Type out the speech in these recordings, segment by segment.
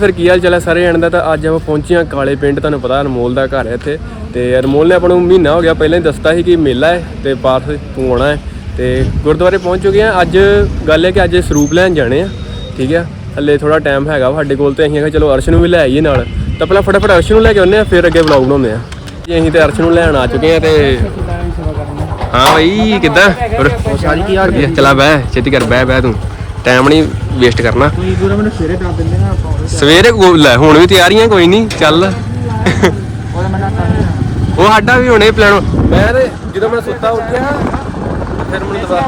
ਫਿਰ ਕੀ ਹਾਲ ਚਾਲ ਹੈ ਸਾਰੇ ਜਣ ਦਾ? ਤਾਂ ਅੱਜ ਆਪਾਂ ਪਹੁੰਚੇ ਹਾਂ ਕਾਲੇ ਪਿੰਡ ਤੁਹਾਨੂੰ ਪਤਾ ਅਨਮੋਲ ਦਾ ਘਰ ਹੈ ਇੱਥੇ। ਤੇ ਅਨਮੋਲ ਨੇ ਆਪਾਂ ਨੂੰ ਮਹੀਨਾ ਹੋ ਗਿਆ ਪਹਿਲਾਂ ਹੀ ਦੱਸਤਾ ਸੀ ਕਿ ਮੇਲਾ ਹੈ ਤੇ ਪਾਸ ਤੂੰ ਆਉਣਾ ਹੈ। ਤੇ ਗੁਰਦੁਆਰੇ ਪਹੁੰਚ ਚੁੱਕੇ ਹਾਂ। ਅੱਜ ਗੱਲ ਹੈ ਕਿ ਅੱਜ ਸਰੂਪ ਲੈਣ ਜਾਣੇ ਆ ਠੀਕ ਹੈ ਹੱਲੇ ਥੋੜਾ ਟਾਈਮ ਹੈਗਾ ਵਾ ਸਾਡੇ ਕੋਲ ਤੇ ਅਸੀਂ ਕਿਹਾ ਚਲੋ ਅਰਸ਼ ਨੂੰ ਵੀ ਲੈ ਆਈਏ ਨਾਲ। ਤਾਂ ਪਹਿਲਾਂ ਫਟਾਫਟ ਅਰਸ਼ ਨੂੰ ਲੈ ਕੇ ਆਉਂਦੇ ਆ ਫਿਰ ਅੱਗੇ ਵਲੌਗ ਬਣਾਉਂਦੇ ਆ ਜੀ ਅਸੀਂ ਤੇ ਅਰਸ਼ ਨੂੰ ਲੈਣ ਆ ਚੁੱਕੇ ਆ ਤੇ ਹਾਂ ਬਈ ਕਿੱਦਾਂ? ਹੋਰ? ਸਾਰੀ ਕੀ ਹਾਲ ਚਲਾ ਬਹਿ ਛੇਤੀ ਕਰ ਬਹਿ ਬਹਿ ਤੂੰ। ਟਾਈਮ ਨਹੀਂ ਵੇਸਟ ਕਰਨਾ। ਤੁਸੀਂ ਗੁਰੂ ਮੈਨੂੰ ਸਵੇਰੇ ਦੱਸ ਦਿੰਦੇ ਨਾ ਆਪਾਂ ਸਵੇਰੇ ਕੋ- ਲੈ ਹੁਣ ਵੀ ਤਿਆਰੀਆਂ ਕੋਈ ਨਹੀਂ ਚੱਲ। ਉਹਦਾ ਮੈਂ ਨਾ ਸਮਝ ਉਹ ਸਾਡਾ ਵੀ ਹੁਣੇ ਪਲਾਨ ਮੈਂ ਤੇ ਜਦੋਂ ਮੈਂ ਸੁੱਤਾ ਉੱਠਿਆ ਫਿਰ ਮੈਨੂੰ ਦਵਾ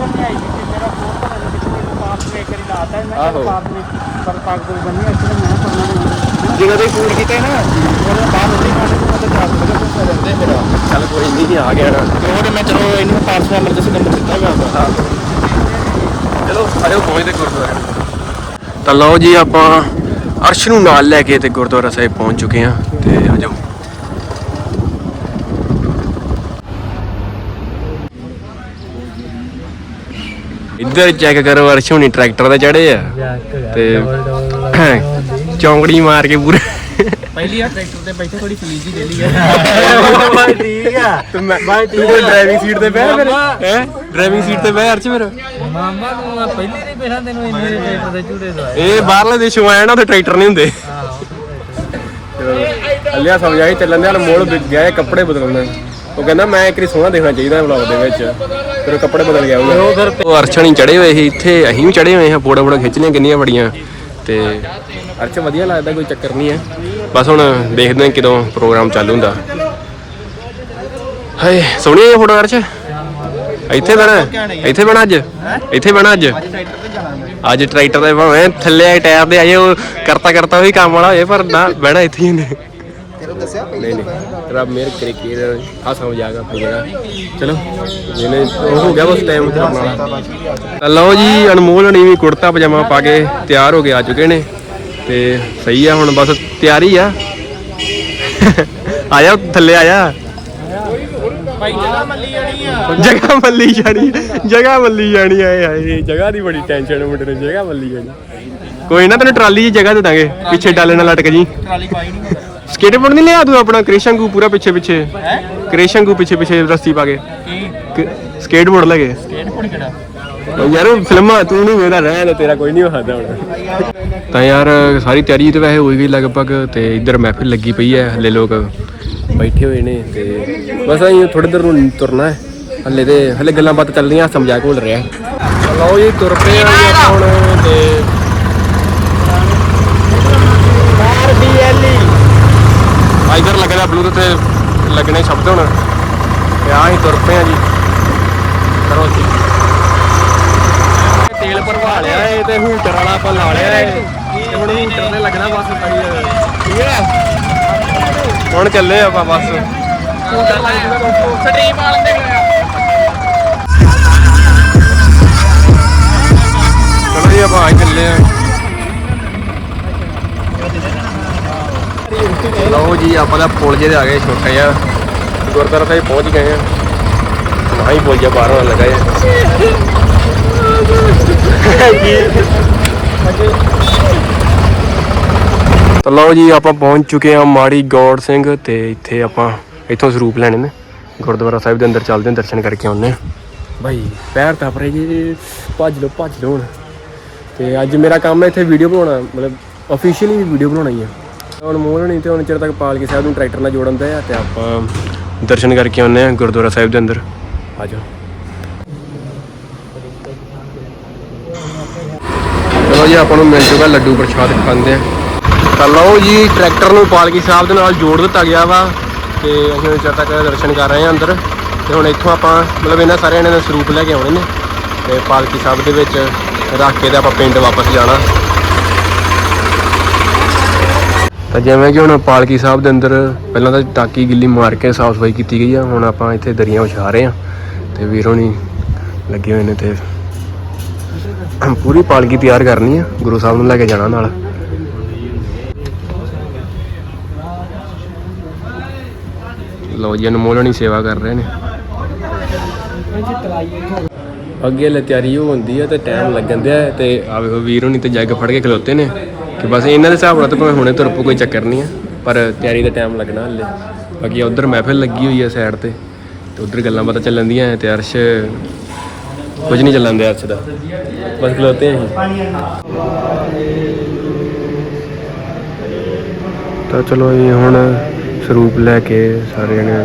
ਆਹੋ। ਜਦੋਂ ਤੇ ਫੂਡ ਕੀਤਾ ਨਾ ਉਹਦਾ ਬਾਹਰ ਉੱਤੇ ਖਾਣੇ ਤੋਂ ਤਾਂ ਚਾਰ ਵਜੇ ਤੋਂ ਰਹਿੰਦੇ। ਮੇਰਾ ਚੱਲ ਕੋਈ ਨਹੀਂ ਆ ਗਿਆ ਨਾ। ਤੇ ਉਹਦੇ ਮੈਂ ਚਲੋ ਇਹਨੂੰ ਦਿੱਤਾ ਗਿਆ ਉਹਦਾ ਚਲੋ ਆਇਓ ਪਹੁੰਚਦੇ ਗੁਰਦੁਆਰੇ। ਤਾਂ ਲਓ ਜੀ ਆਪਾਂ ਅਰਸ਼ ਨੂੰ ਨਾਲ ਲੈ ਕੇ ਤੇ ਗੁਰਦੁਆਰਾ ਸਾਹਿਬ ਪਹੁੰਚ ਚੁੱਕੇ ਹਾਂ ਤੇ ਆ ਜਾਓ। ਇੱਧਰ ਚੈੱਕ ਕਰੋ ਅਰਸ਼ ਹੁਣੀ ਟਰੈਕਟਰ ਤੇ ਚੜੇ ਆ। ਤੇ ਚੌਂਕੜੀ ਮਾਰ ਕੇ ਪੂਰਾ ਪਹਿਲੀ ਆ ਟਰੈਕਟਰ ਤੇ ਬੈਠੇ ਥੋੜੀ ਫਲੀਜ ਹੀ ਡੇਲੀ ਆ। ਬਾਈ ਠੀਕ ਆ। ਤੇ ਮੈਂ ਤੂੰ ਡਰਾਈਵਿੰਗ ਸੀਟ ਤੇ ਬਹਿ ਫਿਰ। ਹੈ? ਡਰਾਈਵਿੰਗ ਸੀਟ ਤੇ ਬਹਿ ਅਰਸ਼ ਫਿਰ। ਮਾਮਾ ਨੂੰ ਮੈਂ ਪਹਿਲੀ ਨਹੀਂ ਪਹਿਲਾਂ ਤੈਨੂੰ ਇੰਨੇ ਟਰੈਕਟਰ ਦੇ ਝੂੜੇ ਦਵਾਏ ਇਹ ਬਾਹਰਲੇ ਦੇਸ਼ੋਂ ਆਇਆ ਨਾ ਉੱਥੇ ਟਰੈਕਟਰ ਨਹੀਂ ਹੁੰਦੇ। ਅੱਲਿਆ ਸਮਝਾਈ ਚੱਲਣ ਦੇ ਮੋੜ ਗਿਆ ਹੈ ਕੱਪੜੇ ਬਦਲਣ। ਉਹ ਕਹਿੰਦਾ ਮੈਂ ਇੱਕ ਸੋਹਣਾ ਦੇਖਣਾ ਚਾਹੀਦਾ ਵਲੌਗ ਦੇ ਵਿੱਚ। ਫਿਰ ਉਹ ਕੱਪੜੇ ਬਦਲ ਗਿਆ ਉਹ ਫਿਰ ਉਹ ਅਰਸ਼ਣੀ ਚੜੇ ਹੋਏ ਸੀ ਇੱਥੇ ਅਸੀਂ ਵੀ ਚੜੇ ਹੋਏ ਹਾਂ ਫੋਟੋ ਫੋਟੋ ਖਿੱਚ ਲਈਆਂ ਕਿੰਨੀਆਂ ਬੜੀਆਂ। ਤੇ ਅਰਸ਼ ਵਧੀਆ ਲੱਗਦਾ ਕੋਈ ਚੱਕਰ ਨਹੀਂ ਹੈ। ਬਸ ਹੁਣ ਦੇਖਦੇ ਹਾਂ ਕਦੋਂ ਪ੍ਰੋਗਰਾਮ ਚਾਲੂ ਹੁੰਦਾ। ਹਾਏ ਸੋਹਣੀ ਹੈ ਫੋਟੋ ਅਰਸ਼? ਇੱਥੇ ਬਣਾ ਇੱਥੇ ਬਣਾ ਅੱਜ? ਇੱਥੇ ਬਣਾ ਅੱਜ? ਟਰੈਕਟਰ ਤੇ ਜਾਣਾ ਮੈਂ ਅੱਜ ਟਰੈਕਟਰ ਦੇ ਭਾਵੇਂ ਥੱਲੇ ਟਾਇਰ ਦੇ ਆਏ ਉਹ ਕਰਤਾ ਕਰਤਾ ਉਹੀ ਕੰਮ ਵਾਲਾ ਹੋਏ ਪਰ ਨਾ ਬਹਿਣਾ ਇੱਥੇ ਹੀ ਨੇ। ਦੱਸਿਆ ਨਹੀਂ ਨਹੀਂ ਰੱਬ ਮੇਰ ਕਰੇ ਕੀ ਆ ਸਮਝ ਆਪਣੀ ਜਗ੍ਹਾ। ਚਲੋ ਜਿਹਨੇ ਉਹ ਹੋ ਗਿਆ ਬਸ ਟਾਈਮ ਤੇ ਆਪਣਾ। ਤਾਂ ਲਓ ਜੀ ਅਨਮੋਲ ਹਣੀ ਵੀ ਕੁੜਤਾ ਪਜਾਮਾ ਪਾ ਕੇ ਤਿਆਰ ਹੋ ਕੇ ਆ ਚੁੱਕੇ ਨੇ। ਤੇ ਸਹੀ ਆ ਹੁਣ ਬਸ ਤਿਆਰੀ ਆ। ਆਇਆ ਥੱਲੇ ਆਇਆ। ਭਾਈ ਜਗ੍ਹਾ ਮੱਲੀ ਜਣੀ ਆ ਜਗ੍ਹਾ ਮੱਲੀ ਜਾਣੀ ਜਗ੍ਹਾ ਮੱਲੀ ਜਾਣੀ ਆਏ ਹਾਏ। ਜਗ੍ਹਾ ਦੀ ਬੜੀ ਟੈਨਸ਼ਨ ਮੁੰਡੇ ਨੂੰ ਜਗ੍ਹਾ ਮੱਲੀ ਜਾਣੀ। ਕੋਈ ਨਾ ਤੈਨੂੰ ਟਰਾਲੀ 'ਚ ਜਗ੍ਹਾ ਦੇ ਦਾਂਗੇ ਪਿੱਛੇ ਡਾਲੇ ਨਾਲ ਲਟਕ ਜੀ। ਟਰਾਲੀ ਪਾਈ ਨਹੀਂ ਸਕੇਟਬੋਰਡ ਨਹੀਂ ਲਿਆ ਤੂੰ ਆਪਣਾ ਕ੍ਰਿਸ਼ੰਗੂ ਪੂਰਾ ਪਿੱਛੇ ਪਿੱਛੇ? ਹੈ? ਕ੍ਰਿਸ਼ੰਗੂ ਪਿੱਛੇ ਪਿੱਛੇ ਰੱਸੀ ਪਾ ਕੇ। ਕੀ? ਸਕੇਟਬੋਰਡ ਲੈ ਕੇ। ਸਕੇਟ ਕੋਣ ਕਿਹੜਾ? ਯਾਰ ਉਹ ਫਿਲਮਾਂ ਤੂੰ ਨਹੀਂ ਵੇਖਦਾ ਰਹਿ ਤੇਰਾ ਕੋਈ ਨਹੀਂ ਹੱਦਾ ਹੁਣ। ਤਾਂ ਯਾਰ ਸਾਰੀ ਤਿਆਰੀ ਤੇ ਵੈਸੇ ਹੋਈ ਗਈ ਲਗਭਗ ਤੇ ਇੱਧਰ ਮਹਿਫਿਲ ਲੱਗੀ ਪਈ ਹੈ ਹੱਲੇ ਲੋਕ ਬੈਠੇ ਹੋਏ ਨੇ ਤੇ ਬਸ ਅਸੀਂ ਥੋੜੇ ਦਰ ਨੂੰ ਤੁਰਨਾ ਹੈ। ਹੱਲੇ ਤੇ ਹੱਲੇ ਗੱਲਾਂ ਬਾਤਾਂ ਚੱਲ ਰਹੀਆਂ ਸਮਝਾ ਕੇ ਰਿਹਾ ਲਓ ਜੀ ਤੁਰ ਪਏ ਆ ਜੀ ਹੁਣ ਤੇ ਆਰ ਬੀ ਐਲ ਈ ਆ ਇੱਧਰ ਲੱਗਦਾ ਬਲੂਟੁੱਥ ਤੇ ਲੱਗਣੇ ਸ਼ਬਦ ਹੁਣ। ਤੇ ਆ ਹੀ ਤੁਰ ਪਏ ਆ ਜੀ। ਕਰੋ ਜੀ। ਤੇਲ ਭਰਵਾ ਲਿਆ ਏ ਤੇ ਹੂਟਰ ਵਾਲਾ ਆਪਾਂ ਲਾ ਲਿਆ ਏ। ਤੇ ਹੁਣ ਹੂਟਰ ਤੇ ਲੱਗਣਾ ਬਸ ਪਈ ਠੀਕ ਹੈ ਹੁਣ ਚੱਲੇ ਆਪਾਂ ਬਸ। ਸਟ੍ਰੀਮ ਵਾਲ ਦੇ ਚਲੋ ਜੀ ਆਪਾਂ ਆ ਚੱਲੇ ਆ। ਲਓ ਜੀ ਆਪਾਂ ਦਾ ਪੁਲ ਜੇ ਤੇ ਆ ਗਏ ਛੋਟਾ ਜਿਹਾ। ਗੁਰਦੁਆਰਾ ਸਾਹਿਬ ਪਹੁੰਚ ਗਏ ਆ। ਨਹੀਂ ਪੁਲ ਜਿਹਾ ਬਾਹਰੋਂ ਲੱਗਾ ਹੈ ਤਾਂ ਲਓ ਜੀ ਆਪਾਂ ਪਹੁੰਚ ਚੁੱਕੇ ਆ ਮਾੜੀ ਗੌੜ ਸਿੰਘ ਤੇ ਇੱਥੇ ਆਪਾਂ ਇੱਥੋਂ ਸਰੂਪ ਲੈਣੇ ਨੇ। ਗੁਰਦੁਆਰਾ ਸਾਹਿਬ ਦੇ ਅੰਦਰ ਚੱਲਦੇ ਹਾਂ ਦਰਸ਼ਨ ਕਰਕੇ ਆਉਂਦੇ ਆ ਭਾਈ ਪੈਰ ਤਾਂ ਪਰੇ ਜੀ ਭੱਜ ਲਓ ਭੱਜ ਲਓ ਹੁਣ। ਤੇ ਅੱਜ ਮੇਰਾ ਕੰਮ ਹੈ ਇੱਥੇ ਵੀਡੀਓ ਬਣਾਉਣਾ ਮਤਲਬ ਅਫੀਸ਼ੀਅਲੀ ਵੀਡੀਓ ਬਣਾਉਣਾ ਹੀ ਆ। ਹੁਣ ਮੋਹਲ ਨਹੀਂ ਤੇ ਹੁਣ ਚਿਰ ਤੱਕ ਪਾਲਕੀ ਸਾਹਿਬ ਨੂੰ ਟਰੈਕਟਰ ਨਾਲ ਜੋੜਨ ਦਾ ਆ ਤੇ ਆਪਾਂ ਦਰਸ਼ਨ ਕਰਕੇ ਆਉਂਦੇ ਆ ਗੁਰਦੁਆਰਾ ਸਾਹਿਬ ਦੇ ਅੰਦਰ। ਆ ਜਾਓ। ਚਲੋ ਜੀ, ਆਪਾਂ ਨੂੰ ਮਿਲ ਚੁੱਕਾ ਲੱਡੂ ਪ੍ਰਸ਼ਾਦ ਖਾਂਦੇ ਆ। ਤਾਂ ਲਓ ਜੀ, ਟਰੈਕਟਰ ਨੂੰ ਪਾਲਕੀ ਸਾਹਿਬ ਦੇ ਨਾਲ ਜੋੜ ਦਿੱਤਾ ਗਿਆ ਵਾ ਤੇ ਅਸੀਂ ਹੁਣ ਚਿਰ ਤੱਕ ਦਰਸ਼ਨ ਕਰ ਰਹੇ ਹਾਂ ਅੰਦਰ। ਤੇ ਹੁਣ ਇੱਥੋਂ ਆਪਾਂ, ਮਤਲਬ ਇਹਨਾਂ ਸਾਰਿਆਂ ਨੇ ਸਰੂਪ ਲੈ ਕੇ ਆਉਣੇ ਨੇ। ਤੇ ਪਾਲਕੀ ਸਾਹਿਬ ਦੇ ਵਿੱਚ ਰੱਖ ਕੇ ਤੇ ਆਪਾਂ ਪਿੰਡ ਵਾਪਸ ਜਾਣਾ। ਤਾਂ ਜਿਵੇਂ ਕਿ ਹੁਣ ਪਾਲਕੀ ਸਾਹਿਬ ਦੇ ਅੰਦਰ ਪਹਿਲਾਂ ਤਾਂ ਟਾਕੀ ਗਿੱਲੀ ਮਾਰ ਕੇ ਸਾਫ਼ ਸਫ਼ਾਈ ਕੀਤੀ ਗਈ ਆ, ਹੁਣ ਆਪਾਂ ਇੱਥੇ ਦਰੀਆਂ ਵਿਛਾ ਰਹੇ ਆ ਤੇ ਵੀਰ ਹੋਣੀ ਲੱਗੇ ਹੋਏ ਨੇ ਤੇ ਪੂਰੀ ਪਾਲਕੀ ਤਿਆਰ ਕਰਨੀ ਆ। ਗੁਰੂ ਸਾਹਿਬ ਨੂੰ ਲੈ ਕੇ ਜਾਣਾ ਨਾਲ। ਲਓ ਜੀ, ਅਨਮੋਲਣੀ ਸੇਵਾ ਕਰ ਰਹੇ ਨੇ। ਅੱਗੇ ਲੈ ਤਿਆਰੀ ਹੋ ਹੁੰਦੀ ਆ ਤੇ ਟਾਈਮ ਲੱਗਣ ਦਿਆ ਤੇ ਆ ਵੇਖੋ, ਵੀਰ ਹੋਣੀ ਤੇ ਜੱਗ ਫੜ ਕੇ ਖਲੋਤੇ ਨੇ ਕਿ ਬਸ ਇਹਨਾਂ ਦੇ ਹਿਸਾਬ ਨਾਲ ਤਾਂ ਭਾਵੇਂ ਹੁਣੇ ਤੁਰਪੂ ਕੋਈ ਚੱਕਰ ਨਹੀਂ ਆ, ਪਰ ਤਿਆਰੀ ਦਾ ਟਾਈਮ ਲੱਗਣਾ ਹਲੇ। ਬਾਕੀ ਉਧਰ ਮਹਿਫਿਲ ਲੱਗੀ ਹੋਈ ਆ ਸਾਈਡ ਤੇ ਤੇ ਉਧਰ ਗੱਲਾਂ ਬਾਤਾਂ ਚੱਲਣ ਦੀਆਂ ਤੇ ਅਰਸ਼ ਕੁਝ ਨਹੀਂ ਚੱਲਣ ਦਿਆ ਅਰਸ਼ ਦਾ। ਬਸ ਖਲੋਤੇ ਆਂ ਤਾਂ ਚਲੋ ਇਹ ਹੁਣ ਸਰੂਪ ਲੈ ਕੇ ਸਾਰੇ ਜਣੇ ਆ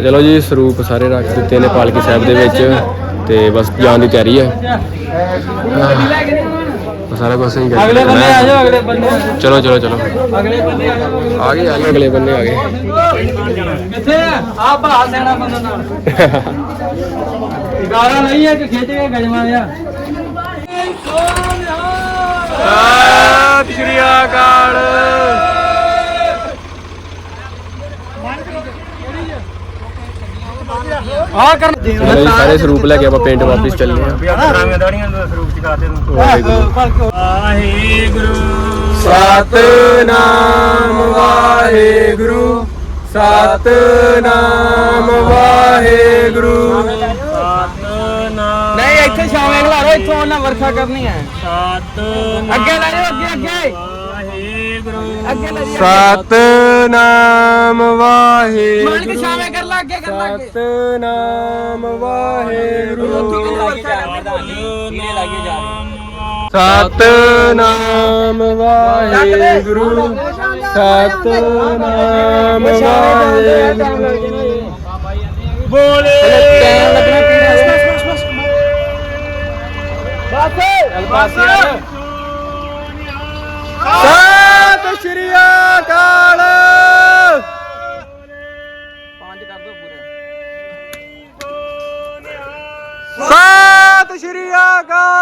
ਤੇ ਚਲੋ ਜੀ ਸਰੂਪ ਸਾਰੇ ਰੱਖ ਦਿੱਤੇ ਨੇ ਪਾਲਕੀ ਸਾਹਿਬ ਦੇ ਵਿੱਚ ਤੇ ਬਸ ਜਾਣ ਦੀ ਤਿਆਰੀ ਹੈ। ਸਾਰਾ ਕੁਝ ਸਹੀ ਕਰ ਅਗਲੇ ਬੰਨੇ ਆ ਜਾਓ ਅਗਲੇ ਬੰਨੇ। ਚਲੋ ਚਲੋ ਚਲੋ। ਅਗਲੇ ਬੰਨੇ ਆ ਜਾਓ। ਆ ਗਏ ਆ ਗਏ ਅਗਲੇ ਬੰਨੇ ਆ ਗਏ। ਕਿੱਥੇ ਆ? ਭਾ ਸੈਣਾ ਬੰਦਾ ਨਾਲ। ਗਾਲਾਂ ਨਹੀਂ ਹੈ ਕਿ ਖਿੱਚ ਕੇ ਗਜਮਾ ਆ। ਸਤਿ ਸ਼੍ਰੀ ਅਕਾਲ। ਆ ਕਰ ਚਲੋ ਜੀ ਸਾਰੇ ਸਰੂਪ ਲੈ ਕੇ ਆਪਾਂ ਪਿੰਡ ਵਾਪਸ ਚੱਲੇ ਆ ਰਾਮੀਆਂ ਦਾੜੀਆਂ ਦਾ ਸਰੂਪ ਚਕਾਤੇ ਨੂੰ। ਵਾਹਿਗੁਰੂ। ਸਤਨਾਮ ਵਾਹਿਗੁਰੂ। ਸਤਨਾਮ ਵਾਹਿਗੁਰੂ। ਸਤਨਾਮ। ਨਹੀਂ ਇੱਥੇ ਛਾਵੇਂ ਖਲਾ ਲਓ ਇੱਥੋਂ ਉਹਨਾਂ ਵਰਖਾ ਕਰਨੀ ਹੈ। ਸਤਨਾਮ ਅੱਗੇ ਲੈ ਜਾਓ ਅੱਗੇ ਅੱਗੇ। ਵਾਹਿਗੁਰੂ। ਸਤਨਾਮ ਵਾਹਿਗੁਰੂ। ਸਤਨਾਮ ਵਾਹਿਗੁਰੂ। ਵੀਰੇ ਲਾਗੇ ਜਾ ਸਤਨਾਮ ਵਾਹਿਗੁਰੂ। ਸਤਨਾਮ ਵਾਹਿਗੁਰੂ। ਬੋਲੇ। ਬਸ ਸਤਿ ਸ਼੍ਰੀ ਅਕਾਲ। ਸਤਿ ਸ਼੍ਰੀ ਅਕਾਲ।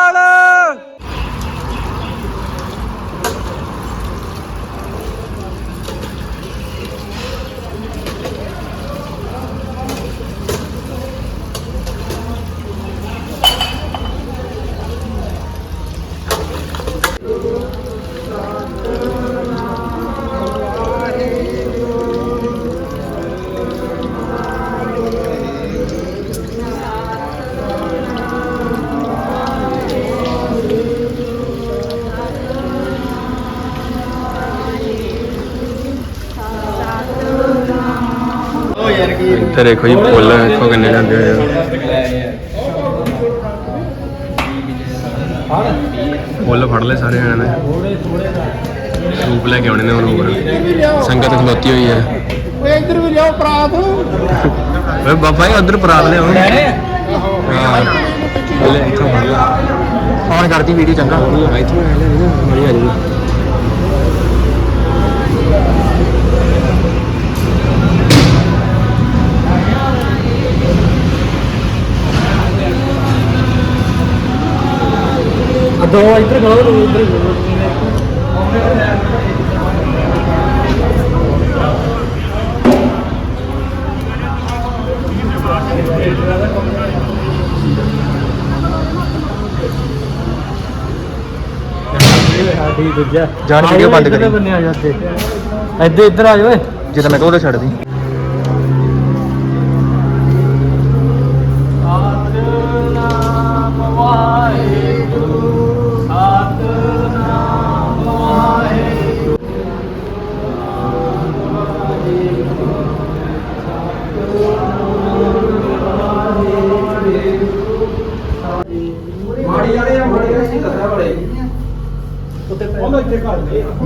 ਇੱਥੇ ਦੇਖੋ ਜੀ ਫੁੱਲ ਦੇਖੋ ਕਿੰਨੇ ਜਾਂਦੇ ਹੋਏ ਆ? ਫੁੱਲ ਫੜ ਲਏ ਸਾਰੇ ਜਣਿਆਂ ਨੇ। ਸੂਪ ਲੈ ਕੇ ਆਉਣੇ ਨੇ ਹੁਣ ਹੋਰ ਸੰਗਤ ਖਲੋਤੀ ਹੋਈ ਹੈ ਓਏ ਇੱਧਰ ਵੀ ਲਿਆਓ ਪ੍ਰਾਤ। ਓਏ ਬਾਬਾ ਜੀ ਉਧਰ ਪਰਾਤ ਲਿਆਓ। ਹਾਂ। ਲੈ ਇੱਥੋਂ ਫੜ ਲਾ। ਫੋਨ ਕਰਦੀ ਵੀਡੀਓ ਚੰਗਾ। ਇੱਥੋਂ ਲੈ ਲੈ ਮਣੀ ਆ ਜੀ ਦੋ ਇੱਧਰ ਖੜੋ ਦੋ ਇੱਧਰ ਸਾਡੀ ਦੂਜਾ ਜਾਨ ਵੀਡੀਓ ਬੰਦ ਕਰੀ। ਬੰਨੇ ਆ ਜਾਂਦੇ ਇੱਧਰ ਇੱਧਰ ਆ ਜਾਓ ਓਏ ਜਦੋਂ ਮੈਂ ਕਹਾਂ ਉਦੋਂ ਛੱਡ ਦੀ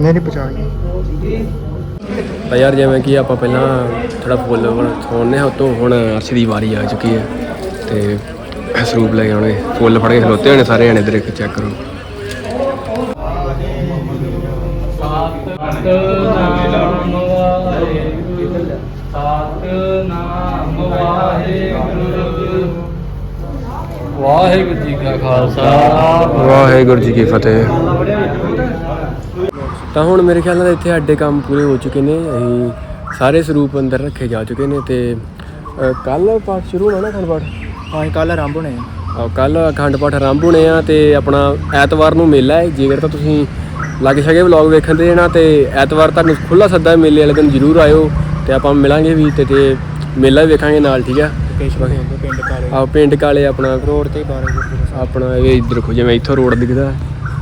ਮੇਰੀ ਪਛਾਣ ਗਈ ਤਾਂ ਯਾਰ ਜਿਵੇਂ ਕਿ ਆਪਾਂ ਪਹਿਲਾਂ ਥੋੜਾ ਫੁੱਲ ਥੋੜਨੇ ਆ ਉਤੋਂ ਹੁਣ ਅਰਸ਼ ਦੀ ਵਾਰੀ ਆ ਚੁੱਕੀ ਹੈ ਤੇ ਸਰੂਪ ਲੈ ਕੇ ਆਉਣੇ ਫੁੱਲ ਫੜ ਕੇ ਖਲੋਤੇ ਹੋਣੇ ਸਾਰੇ ਜਣੇ ਇਧਰ ਇੱਕ ਚੈੱਕ ਕਰੋ। ਵਾਹਿਗੁਰੂ ਜੀ ਕਾ ਖਾਲਸਾ। ਵਾਹਿਗੁਰੂ ਜੀ ਕੀ ਫਤਿਹ। ਤਾਂ ਹੁਣ ਮੇਰੇ ਖਿਆਲ ਨਾਲ ਇੱਥੇ ਸਾਡੇ ਕੰਮ ਪੂਰੇ ਹੋ ਚੁੱਕੇ ਨੇ ਅਸੀਂ ਸਾਰੇ ਸਰੂਪ ਅੰਦਰ ਰੱਖੇ ਜਾ ਚੁੱਕੇ ਨੇ ਤੇ ਕੱਲ ਪਾਠ ਸ਼ੁਰੂ ਹੋਣਾ ਨਾ ਅਖੰਡ ਪਾਠ? ਹਾਂ ਕੱਲ ਆਰੰਭ ਹੋਣੇ ਆ। ਕੱਲ ਅਖੰਡ ਪਾਠ ਆਰੰਭ ਹੋਣੇ ਆ ਤੇ ਆਪਣਾ ਐਤਵਾਰ ਨੂੰ ਮੇਲਾ ਹੈ। ਜੇਕਰ ਤਾਂ ਤੁਸੀਂ ਲੱਗ ਸਕੇ ਵਲੌਗ ਵੇਖਣ ਦੇ ਨਾ ਤੇ ਐਤਵਾਰ ਤੁਹਾਨੂੰ ਖੁੱਲਾ ਸੱਦਾ ਮੇਲੇ ਵਾਲੇ ਦਿਨ ਜ਼ਰੂਰ ਆਇਓ ਤੇ ਆਪਾਂ ਮਿਲਾਂਗੇ ਵੀ ਤੇ ਤੇ ਮੇਲਾ ਵੀ ਵੇਖਾਂਗੇ ਨਾਲ ਠੀਕ ਆ? ਪਿੰਡ ਕਾਲੇ। ਆ ਪਿੰਡ ਕਾਲੇ ਆਪਣਾ ਰੋਡ ਤੇ 12 ਆਪਣਾ ਇਹ ਇੱਧਰ ਦੇਖੋ ਜਿਵੇਂ ਇੱਥੋਂ ਰੋਡ ਦਿਖਦਾ।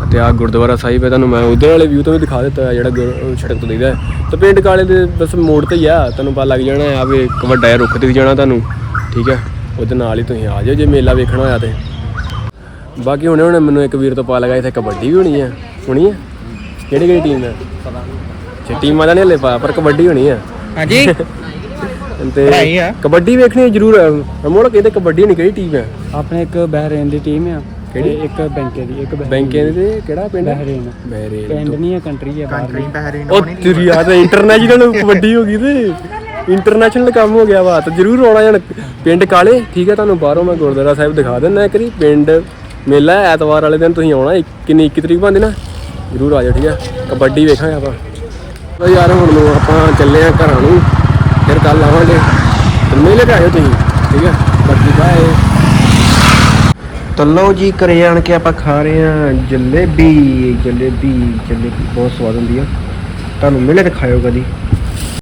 ਤੇ ਆ ਗੁਰਦੁਆਰਾ ਸਾਹਿਬ ਹੈ ਤੁਹਾਨੂੰ ਮੈਂ ਉਧਰ ਵਾਲੇ ਵਿਊ ਤੋਂ ਵੀ ਦਿਖਾ ਦਿੱਤਾ ਹੈ ਜਿਹੜਾ ਗੁਰ- ਸੜਕ ਤੋਂ ਦਿਖਦਾ ਹੈ। ਤੇ ਪਿੰਡ ਕਾਲੇ ਦੇ ਬਸ ਮੋੜ ਤੇ ਹੀ ਆ ਤੁਹਾਨੂੰ ਪਤਾ ਲੱਗ ਜਾਣਾ ਆ ਵੀ ਇੱਕ ਵੱਡਾ ਜਿਹਾ ਰੁੱਖ ਦਿਖ ਜਾਣਾ ਤੁਹਾਨੂੰ ਠੀਕ ਹੈ? ਉਹਦੇ ਨਾਲ ਹੀ ਤੁਸੀਂ ਆ ਜਾਓ ਜੇ ਮੇਲਾ ਵੇਖਣਾ ਹੋਇਆ ਤੇ। ਬਾਕੀ ਹੁਣੇ ਹੁਣੇ ਮੈਨੂੰ ਇੱਕ ਵੀਰ ਤੋਂ ਪਾ ਲਗਾ ਇੱਥੇ ਕਬੱਡੀ ਵੀ ਹੋਣੀ ਆ ਹੋਣੀ ਆ ਕਿਹੜੀ ਕਿਹੜੀ ਟੀਮ ਹੈ? ਅੱਛਾ ਟੀਮਾਂ ਦਾ ਨਹੀਂ ਹਲੇ ਪਾ ਪਰ ਕਬੱਡੀ ਹੋਣੀ ਆ ਹਾਂਜੀ। ਤੇ ਆ। ਕਬੱਡੀ ਵੇਖਣੀ ਜ਼ਰੂਰ ਅਮੋੜ ਕਹਿੰਦੇ ਕਬੱਡੀ ਹੋਣੀ ਕਿਹੜੀ ਟੀਮ ਹੈ? ਆਪਣੇ ਇੱਕ ਬਹਿਰੇਨ ਦੀ ਟੀਮ ਆ। ਕਿਹੜੀ? ਤੇ ਇੱਕ ਬੈਂਕੇ ਦੀ ਇੱਕ ਬੈਂਕੇ ਦੇ। ਕਿਹੜਾ ਪਿੰਡ? ਬਹਿਰੇਨ। ਬਹਿਰੇਨ ਪਿੰਡ ਨਹੀਂ ਹੈ ਕੰਟਰੀ ਹੈ ਬਾਹਰ ਕੰਟਰੀ ਪਹਿਰੇ ਉਹ ਤੇਰੀ ਯਾਰ ਇੰਟਰਨੈਸ਼ਨਲ ਕਬੱਡੀ ਹੋ ਗਈ ਤੇ। ਇੰਟਰਨੈਸ਼ਨਲ ਕੰਮ ਹੋ ਗਿਆ ਵਾ ਤਾਂ ਜ਼ਰੂਰ ਆਉਣਾ ਜਾਣ। ਪਿੰਡ ਕਾਲੇ ਠੀਕ ਹੈ ਤੁਹਾਨੂੰ ਬਾਹਰੋਂ ਮੈਂ ਗੁਰਦੁਆਰਾ ਸਾਹਿਬ ਦਿਖਾ ਦਿੰਦਾ ਇੱਕ ਵਾਰੀ। ਪਿੰਡ ਮੇਲਾ ਐਤਵਾਰ ਵਾਲੇ ਦਿਨ ਤੁਸੀਂ ਆਉਣਾ ਇੱਕ- ਕਿੰਨੀ 21 ਤਰੀਕ ਬੰਦੇ ਨਾ? ਜ਼ਰੂਰ ਆ ਜਾਓ ਠੀਕ ਹੈ ਕਬੱਡੀ ਵੇਖਾਂਗੇ ਆਪਾਂ। ਤਾਂ ਯਾਰ ਹੁਣ ਨੂੰ ਆਪਾਂ ਚੱਲੇ ਆ ਘਰਾਂ ਨੂੰ। ਫਿਰ ਕੱਲ ਆਵਾਂਗੇ। ਤੇ ਮੇਲੇ ਤੇ ਆਇਓ ਤੁਸੀਂ ਠੀਕ ਹੈ ਬਾਕੀ ਬਾਏ ਤਾਂ ਲਓ ਜੀ, ਘਰੇ ਆਣ ਕੇ ਆਪਾਂ ਖਾ ਰਹੇ ਆ ਜਲੇਬੀ ਜਲੇਬੀ ਜਲੇਬੀ, ਬਹੁਤ ਸਵਾਦ ਹੁੰਦੀ ਆ। ਤੁਹਾਨੂੰ ਮਿਲੇ ਤੇ ਖਾਇਓ ਕਦੀ।